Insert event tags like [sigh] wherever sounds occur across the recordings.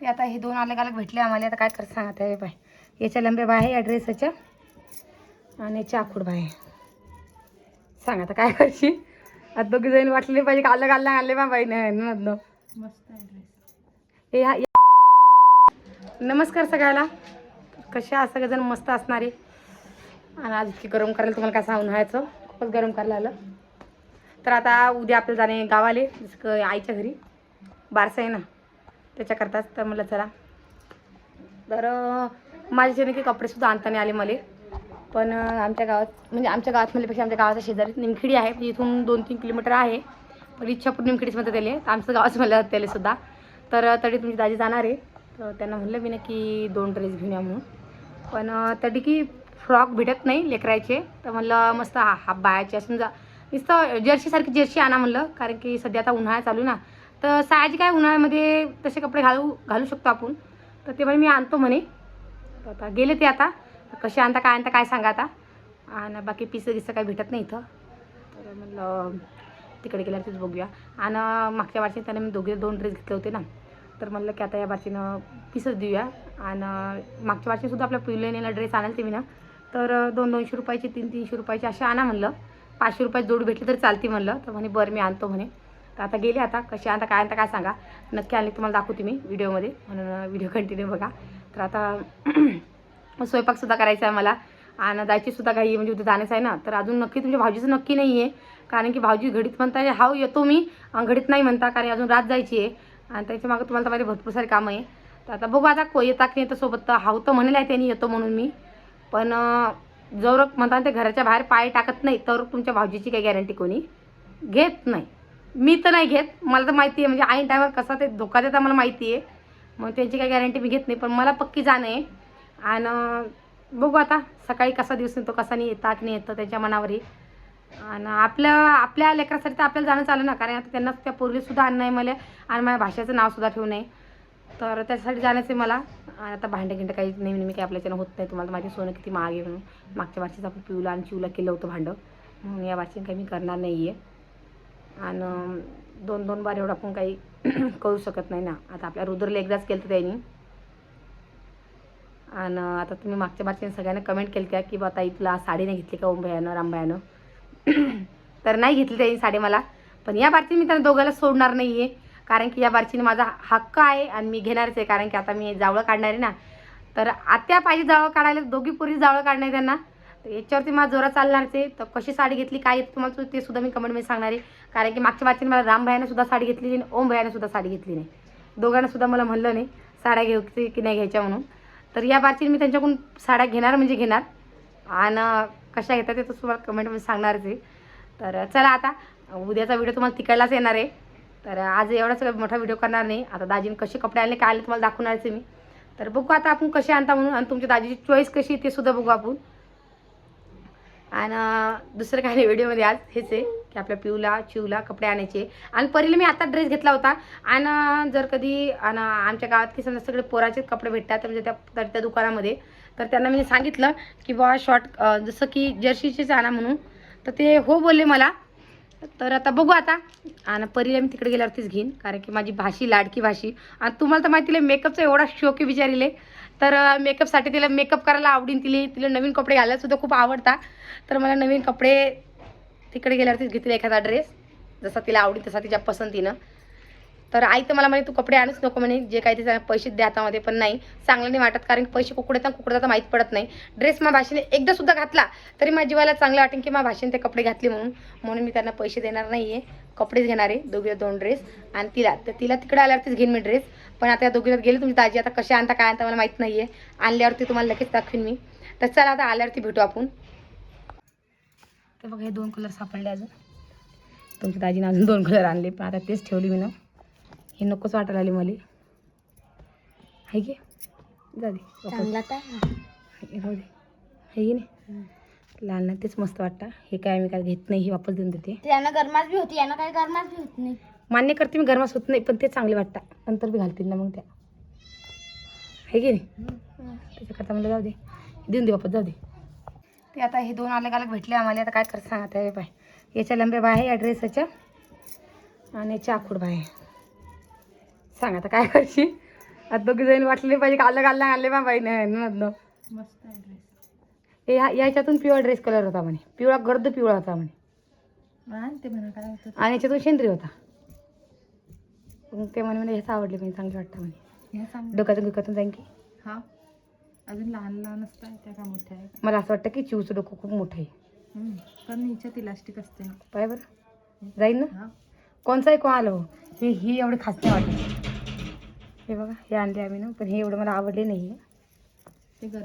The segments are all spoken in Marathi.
ते आता हे दोन अलग अलग भेटले आम्हाला. आता काय करत सांगा ते बाय. याच्या लंबे बाय आहे या ड्रेसच्या आणि आखूड बाय. सांग आता काय करशी आता दोघी जण वाटले पाहिजे का अलग अलग आणले बा बाई मधनं मस्त हे या- नमस्कार सगळ्याला. कशा सगळेजण मस्त असणारे. आणि आज इतकी गरम करायला तुम्हाला काय सांगून व्हायचं खूपच गरम करायला आलं तर आता उद्या आपल्याला जाणे गावाले जसं का आईच्या घरी. बारसा आहे ना. त्याच्याकरताच तर म्हटलं चला. तर अं, माझ्या की कपडेसुद्धा आणता नाही आले मला. पण आमच्या गावात म्हणजे आमच्या गावात म्हणल्यापेक्षा आमच्या गावाच्या शेजारी निमखिडी आहे. म्हणजे इथून दोन तीन किलोमीटर आहे. पण इच्छापूर निमखिडीच म्हणतात त्याला. तर आमचं गावच म्हणलं त्याला सुद्धा. तर तरी तुमची दाजी जाणार आहे. तर त्यांना म्हणलं मी ना की दोन ड्रेस घेऊन या म्हणून. पण तरी की फ्रॉक भेटत नाही लेकरायचे. तर म्हणलं मस्त हा हाफ बायाचे असून जा नुसतं जर्सीसारखी जर्सी आणा म्हणलं. कारण की सध्या आता उन्हाळा चालू ना. तर साहजिक काय उन्हाळ्यामध्ये तसे कपडे घालू घालू शकतो आपण. तर ते म्हणे मी आणतो म्हणे. आता गेले ते आता. कसे आणता काय आणता काय सांगा आता. आणि बाकी पिसं गिसं काही भेटत नाही इथं. तर म्हणलं तिकडे गेल्यावर तेच बघूया. आणि मागच्या वर्षी त्याने मी दोघे दोन ड्रेस घेतले होते ना. तर म्हणलं की आता या बारशीनं पीसच देऊया. आणि मागच्या वर्षीसुद्धा आपल्या पिवलेनेला ड्रेस आणाल ते मी ना. तर दोन दोनशे रुपयाचे तीन तीनशे रुपयाचे असे आणा म्हणलं. पाचशे रुपये जोड भेटली तर चालते म्हणलं. तर म्हणे बरं मी आणतो म्हणे. तर आता गेले आता कसे आता काय आता काय सांगा. नक्की आणले तुम्हाला दाखवते मी व्हिडिओमध्ये म्हणून व्हिडिओ कंटिन्यू बघा. तर आता [clears throat] स्वयंपाकसुद्धा करायचा आहे मला. आणि जायचीसुद्धा काही म्हणजे उद्या जाण्याचं आहे ना. तर अजून नक्की तुमच्या भाऊजीचं नक्की नाही आहे. कारण की भाऊजी घडीत म्हणताय हाव येतो मी. घडीत नाही म्हणता कारण अजून रात जायची आहे. आणि त्याच्या मागं तुम्हाला तर माझे भरपूर सारे कामं आहे. तर आता बघू आता को येता की येतं सोबत. तर हाव तर म्हणेल आहे त्यांनी येतो म्हणून मी. पण जर म्हणता ते घराच्या बाहेर पाय टाकत नाही तर तुमच्या भाऊजीची काही गॅरंटी कोणी घेत नाही. मी तर नाही घेत. मला तर माहिती आहे म्हणजे ऐन टायमावर कसा ते धोका देता मला माहिती आहे. मग त्यांची काही गॅरंटी मी घेत नाही पण मला पक्की जाणं आहे. आणि बघू आता सकाळी कसा दिवस येतो कसा नाही येतात नाही येतं त्याच्या मनावरही. आणि आपल्या आपल्या लेकरासाठी तर आपल्याला जाणं चालू ना कारण आता त्यांना त्या पूर्वीसुद्धा आणणं आहे मला आणि माझ्या भाषेचं नावसुद्धा ठेवू नये. तर त्याच्यासाठी जाण्याचं आहे मला. आणि आता भांडे गिंडे काही नेहमी नेहमी काही आपल्याच्यानं होत नाही. तुम्हाला तर माहिती सोनं किती महाग आहे म्हणून. मागच्या वर्षीच आपण पिवला आणि चिवला केलं होतं भांडं. म्हणून या वर्षी काही मी करणार नाही आहे आणि दोन दोन बार एवढं आपण काही [clears throat] करू शकत नाही ना. आता आपल्या रुद्रला एकदाच केलं तर त्यांनी. आणि आता तुम्ही मागच्या मागच्या सगळ्यांना कमेंट केली त्या की बा ताई तुला साडी नाही घेतली का ओंभयानं रामभयानं [clears throat] तर नाही घेतली त्यांनी साडी मला. पण या बारची मी त्यांना दोघांना सोडणार नाही आहे कारण की या बारचीने माझा हक्क आहे आणि मी घेणारच आहे. कारण की आता मी जावळं काढणार आहे ना. तर आत्या पाहिजे जावळं काढायला दोघी पुरी जावळं काढणार आहे त्यांना. तर याच्यावरती मला जोरा चालणारच आहे तर कशी साडी घेतली काय तुम्हाला ते सुद्धा मी कमेंटमध्ये सांगणार आहे. कारण की मागच्या मागच्या मला राम सुद्धा साडी घेतली आणि ओम भयानं सुद्धा साडी घेतली नाही. दोघांना सुद्धा मला म्हणलं नाही साड्या घ्यायची की नाही घ्यायच्या म्हणून. तर या बारची मी त्यांच्याकडून साड्या घेणार म्हणजे घेणार. आणि कशा घेतात ते तर तुम्हाला कमेंटमध्ये सांगणारच आहे. तर चला आता उद्याचा व्हिडिओ तुम्हाला तिकडलाच येणार आहे. तर आज एवढाच मोठा व्हिडिओ करणार नाही. आता दाजीने कसे कपडे आणले काय आले तुम्हाला दाखवणारच आहे मी. तर बघू आता आपण कसे आणता म्हणून आणि तुमच्या दाजीची चॉईस कशी ते सुद्धा बघू आपण. आणि दुसरं काही नाही व्हिडिओमध्ये आज हेच आहे की आपल्या पिऊला चिवला कपडे आणायचे. आणि परीला मी आता ड्रेस घेतला होता. आणि जर कधी आणि आमच्या गावात की समजा सगळे पोराचे कपडे भेटतात म्हणजे त्या त्या त्या दुकानामध्ये तर त्यांना मी सांगितलं की बा शॉर्ट जसं की जर्सीचेच आणा म्हणून. तर ते हो बोलले मला. तर आता बघू आता. आणि परीला मी तिकडे गेल्यावरतीच घेईन कारण की माझी भाषी लाडकी भाषी आणि तुम्हाला तर माहिती आहे मेकअपचा एवढा शौक आहे विचारिले तर मेकअपसाठी तिला मेकअप करायला आवडीन तिले. तिला नवीन कपडे घालायला सुद्धा खूप आवडतात तर मला नवीन कपडे तिकडे गेल्यावरतीच घेतील एखादा ड्रेस जसा तिला आवडी तसा तिच्या पसंतीनं. तर आई तर मला म्हणे तू कपडे आणूच नको म्हणे जे काही ते पैसे द्या हातामध्ये पण नाही चांगलं नाही वाटत कारण पैसे कुकडे तर कुकडे तर माहीत पडत नाही. ड्रेस मा भाषेने एकदा सुद्धा घातला तरी माझ्या जीवाला चांगलं वाटेल की मा भाषेने ते कपडे घातले म्हणून. म्हणून मी त्यांना पैसे देणार नाही आहे कपडेच घेणार आहे दोघीला दोन ड्रेस आणि तिला तर तिला तिकडे आल्यावरतीच घेईन मी ड्रेस पण आता या दोघीला गेले तुमची दाजी आता कशा आणता काय आणता मला माहीत नाही आहे आणल्यावरती तुम्हाला लगेच दाखवीन मी. तर चला आता आल्यावरती भेटू आपण. तर बघा हे दोन कलर सापडले अजून. तुमच्या दाजीने अजून दोन कलर आणले पण आता तेच ठेवली मी ना. हे नकोच वाटायला आली मला. आहे की? जा दे वापस. हे राहू दे. आहे की नाही? लाल ना तेच मस्त वाटतं. हे काय मी काय घेत नाही हे वापस देऊन देते. त्यांना गरमाच बी होती यांना काही गरमाच बी होत नाही. मान्य करते मी गरमास होत नाही पण ते चांगले वाटतं. नंतर बी घालतील ना मग त्या. आहे की नाही? त्याच्याकरता मला जाऊ दे. देऊन दे वापस जाऊ दे. ते आता हे दोन अलग अलग भेटले आम्हाला आता काय करत सांगा त्या बाय याच्या लंबे बाय आहे या ड्रेसच्या आणि याच्या आखूड बाय आहे. सांग आता काय करशी आता दोघी जण वाटले पाहिजे का? अलग अलग आणले बा बाई मधनं. मस्त आहे ड्रेस हे याच्यातून पिवळा ड्रेस कलर होता म्हणे. पिवळा गर्द पिवळा होता म्हणे. आणते म्हणा काय होतं आणि याच्यातून शेंद्री होता. मग ते म्हणे म्हणे ह्याच आवडले म्हणे चांगले वाटतं म्हणे. सांग. डोक्यातून डोक्यातून जाईन की. हा. अजून लहान लहान असतात त्या का मोठ्या आहे? मला असं वाटतं की चिवचं डोकं खूप मोठं आहे. पण हिच्यात इलास्टिक असते. ना पाय बरं. जाईन ना? हा. कोणचाही कोण आलं हो? हे ही एवढे खास नाही वाटत. हे बघा हे आणले आम्ही ना पण हे एवढं मला आवडले नाही.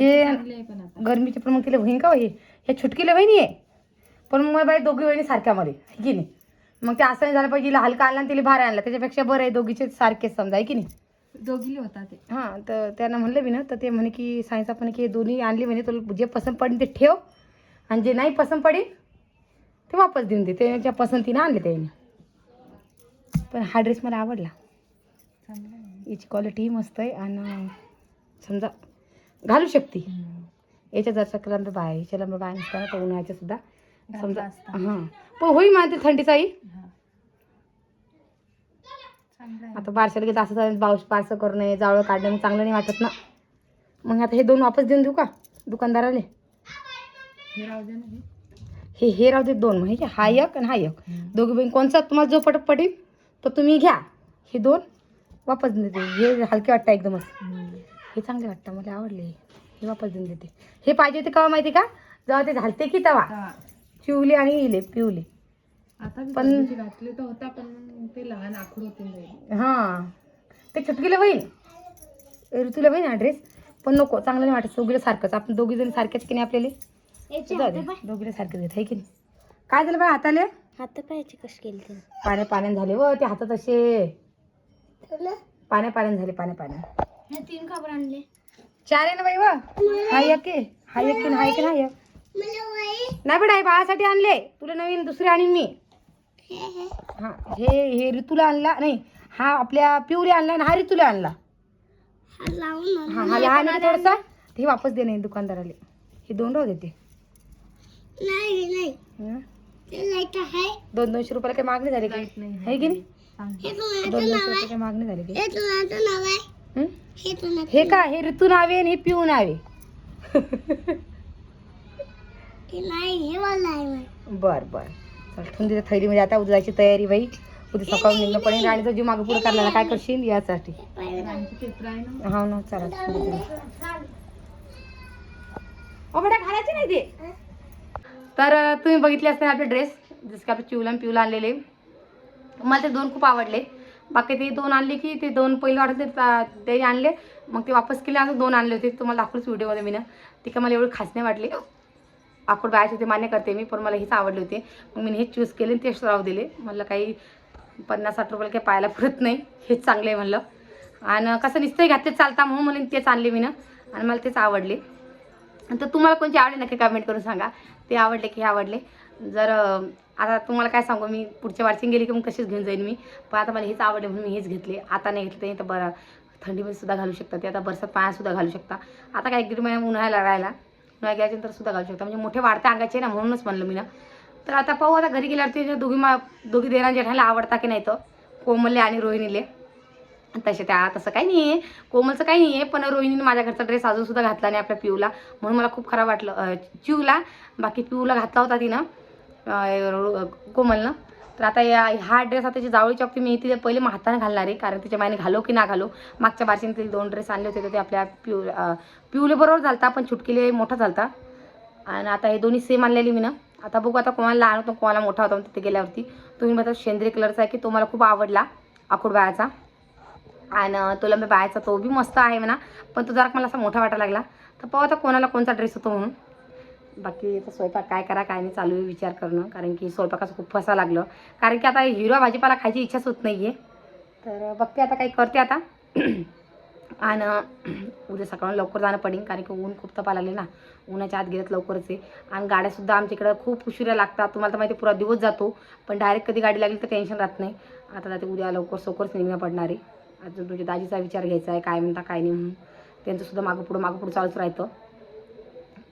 हे- गरमीचे पण मग तिला बहीण का हो हे? हे छुटकीला बहिणी आहे. पण मग बाई दोघी बहिणी सारख्या मध्ये की नाही? मग ते असं नाही झालं पाहिजे हिला हलका आणला आणि तिला भार आणला. त्याच्यापेक्षा बरं आहे दोघीचे सारखेच समजा आहे की नाही? दोघीले होता ते. हां तर त्यांना म्हणलं मी ना तर ते म्हणे की सायन्स आपण की दोन्ही आणली म्हणे तुला जे पसंत पडेल ते ठेव. आणि जे नाही पसंत पडेल ते वापस देऊन दे. ते ज्या पसंतीनं आणले त्यांनी पण हा ड्रेस मला आवडला. याची क्वालिटी मस्त आहे आणि समजा घालू शकते. याच्या जरसा लंबे बाय याच्या लंबे बाय नसताना तो उन्हाळ्याच्या सुद्धा. समजा. हां. पण होईल माहिती थंडीचाही आता बारशाला गेलं असं बाऊस बारसं करणे जावळं काढणं मग चांगलं नाही वाटत ना. मग आता हे दोन वापस देऊन देऊ का दुकानदाराले? हे हे. राहू दे दोन म्हणजे हा एक आणि हा एक. दोघी बहीण कोणचा तुम्हाला जो पटत पटेल तो तुम्ही घ्या. हे दोन. वापस देऊन देते. हे हलके वाटतं एकदमच. हे चांगले वाटतं मला आवडले. हे वापस देऊन देते. हे पाहिजे ते केव्हा माहिती का? जेव्हा ते घालते की तवा. चिवले आणि इले पिवले. आता पण- घातले तर होता पण ते लहान आखड होते हां. ते चुटकीला बहीण ऋतूला बहीण हा ड्रेस पण नको चांगलं नाही वाटत. दोघीला सारखंच. आपण दोघी जण सारखेच की नाही आपल्याला? दोघीला सारखेच येत आहे की नाही? काय झालं बाय हाताले? हात पायाची कशी केली पाण्या पाण्याने झाले व ते हातात असे. पाण्या पाण्याने झाले पाण्या पाण्याने हे तीन खबर आणले. चार आहे ना बाई व? हा एक आहे. हा एक आहे, हा एक आहे, हा एक. नाही बेटा हे बाळासाठी आणले. तुला नवीन दुसरे आणीन मी. हा हे. हे ऋतूला आणला. नाही हा आपल्या पिवले आणला आणि हा ऋतूला आणला. हा हा लहान आहे थोडासा. हे वापस दे नाही दुकानदाराले. हे दोन राहू देते हं? दोन दोनशे रुपयाला काही मागणी झाली की? लाइट नाही आहे की नाही? सांग मागणी झाली हं? हे? का हे ऋतू नावे आणि हे पिऊ नावे. [laughs] बर बर. चल ठेवून दिलं थैलीमध्ये. आता उद्या जायची तयारी बाई. उद्या सकाळी निघणं पडेल. राणीचा जीव मागं पुढे करण्याला काय करशील? यासाठी. ना? हा ना चला देते. बेटा घालायचे नाही ते. तर तुम्ही बघितले असते आपले ड्रेस जसं की आपले चिवला पिवला आणलेले. मला ते दोन खूप आवडले. बाकी ते दोन आणले की ते दोन पहिले वाटत ते आणले. मग ते वापस केले असं दोन आणले होते. तुम्हाला दाखवलंच व्हिडिओमध्ये मी ना. ते काय मला एवढे खास नाही वाटले. आखूड बायाचे होते मान्य करते मी पण मला हेच आवडले होते. मग मी हेच चूज केले आणि तेच राहू दिले. म्हणलं काही पन्नास साठ रुपयाला काही पाहायला पुरत नाही. हेच चांगलं आहे म्हणलं. आणि कसं नुसतं घातले चालता म्हणून म्हणून तेच आणले मी ना. आणि मला तेच आवडले. तर तुम्हाला कोणते आवडले नक्की कमेंट करून सांगा. ते आवडले की हे आवडले. जर आता तुम्हाला काय सांगू मी पुढच्या वार्षिंग गेली की मग कशीच घेऊन जाईन मी. पण आता मला हेच आवडले म्हणून मी हेच घेतले. आता नाही घेतले तर बरं. थंडीमध्ये सुद्धा घालू शकता ते. आता बरसात पाण्यासुद्धा घालू शकता. आता काय एक दीड महिना उन्हाळ्याला राहायला उन्हाळ्या गेल्याच्यानंतर सुद्धा घालू शकता. म्हणजे मोठे वाढते अंगाचे ना म्हणूनच म्हणलं मी ना. तर आता पाहू आता घरी गेल्यावरती ते दोघी मा दोघी देणार जेठायला आवडता की नाही तर कोमलले आणि रोहिणीले. तसे त्या तसं काही नाही आहे कोमलचं काही नाही आहे पण रोहिणीने माझ्या घरचा ड्रेस अजूनसुद्धा घातला नाही आपल्या पिऊला. म्हणून मला खूप खराब वाटलं चिवला. बाकी पिऊला घातला होता तिनं. कोमल ना? तर आता या हा ड्रेस आता त्याची जावळी चौकटी मी तिथे पहिले मग हाताने घालणार आहे कारण तिच्या मायने घालो की ना घालो. मागच्या बारशीने तिथे दोन ड्रेस आणले होते तर ते आपल्या पिऊ अं, बरोबर झालता पण छुटकीले मोठा झालता. आणि आता हे दोन्ही सेम आणलेली मी ना. आता बघू आता कोणाला लहान होतो कोणाला मोठा होता तिथे गेल्यावरती. तुम्ही म्हणता शेंद्री कलरचा आहे की तो मला खूप आवडला आकुड बायाचा आणि तो लंबे बायाचा तो बी मस्त आहे म्हणा. पण तो जरा मला असा मोठा वाटायला लागला. तर पाहू आता कोणाला कोणता ड्रेस होतो म्हणून. बाकी आता स्वयंपाक काय करा काय नाही चालू आहे विचार करणं. कारण की स्वयंपाकाचं खूप फसा लागलं. कारण की आता हिरवा भाजीपाला खायची इच्छाच होत नाही आहे तर बघते आता काही करते आता. [clears throat] आणि [clears throat] उद्या सकाळून लवकर जाणं पडेल कारण की ऊन खूप तपायला लागले ना. उन्हाच्या आत गेल्यात लवकरच आहे. आणि गाड्यासुद्धा आमच्या इकडं खूप उशिरा लागतात. तुम्हाला तर माहिती पुरा दिवस जातो. पण डायरेक्ट कधी गाडी लागली तर टेन्शन राहत नाही. आता जाते उद्या लवकर सोकरच निघणं पडणार आहे. अजून तुझ्या दाजीचा विचार घ्यायचा आहे काय म्हणता काय नाही म्हणून. त्यांचंसुद्धा मागं पुढं मागं पुढं चालूच राहतं.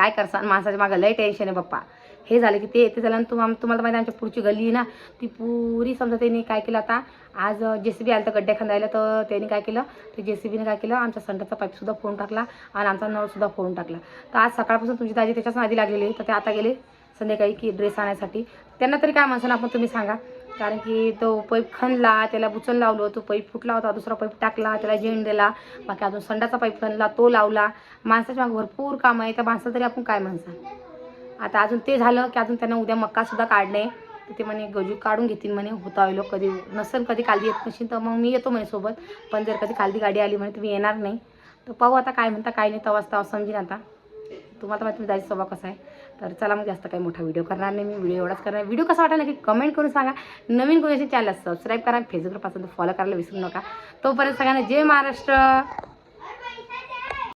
काय करसान? माणसाच्या मागं लय टेन्शन आहे बाप्पा. हे झालं की ते येते झालं आणि तुम्हाला तुम्हाला माहिती आमच्या पुढची गल्ली आहे ना ती पुरी समजा त्यांनी काय केलं आता आज जे सी बी आलं तर गड्ड्या खांदायला तर त्यांनी काय केलं ते जे सी बीने काय केलं आमच्या संडाचा पाईपसुद्धा फोडून टाकला आणि आमचा नळसुद्धा फोडून टाकला. तर आज सकाळपासून तुमची दाजी त्याच्याच आधी लागलेली तर ते आता गेले संध्याकाळी की ड्रेस आणण्यासाठी त्यांना तरी काय म्हणसान आपण तुम्ही सांगा. कारण की तो पाईप खणला त्याला बुचन लावलं तो पाईप फुटला होता दुसरा पाईप टाकला त्याला जेण दिला बाकी अजून संडाचा पाईप खणला तो लावला. माणसाच्या मागे भरपूर काम आहे त्या माणसाला तरी आपण काय म्हणसा आता अजून ते झालं की अजून त्यांना उद्या मक्कासुद्धा काढणे. तर ते म्हणे गजू काढून घेतील म्हणे होता लोक कधी नसेल कधी कालदी येत नसेल तर मग मी येतो म्हणे सोबत पण जर कधी कालदी गाडी आली म्हणे तुम्ही येणार नाही. तर पाहू आता काय म्हणता काय नाही तवाच तवा समजेन आता. तुम्हाला माहिती जायचं स्वभाव कसा आहे. तर चला मग जास्त काही मोठा व्हिडिओ करणार नाही मी. व्हिडिओ एवढाच करणार. व्हिडिओ कसा वाटला की कमेंट करून सांगा. नवीन कोणी असेल चॅनल सबस्क्राईब करा फेसबुकवर पासून फॉलो करायला विसरू नका. तोपर्यंत सगळ्यांना जय महाराष्ट्र.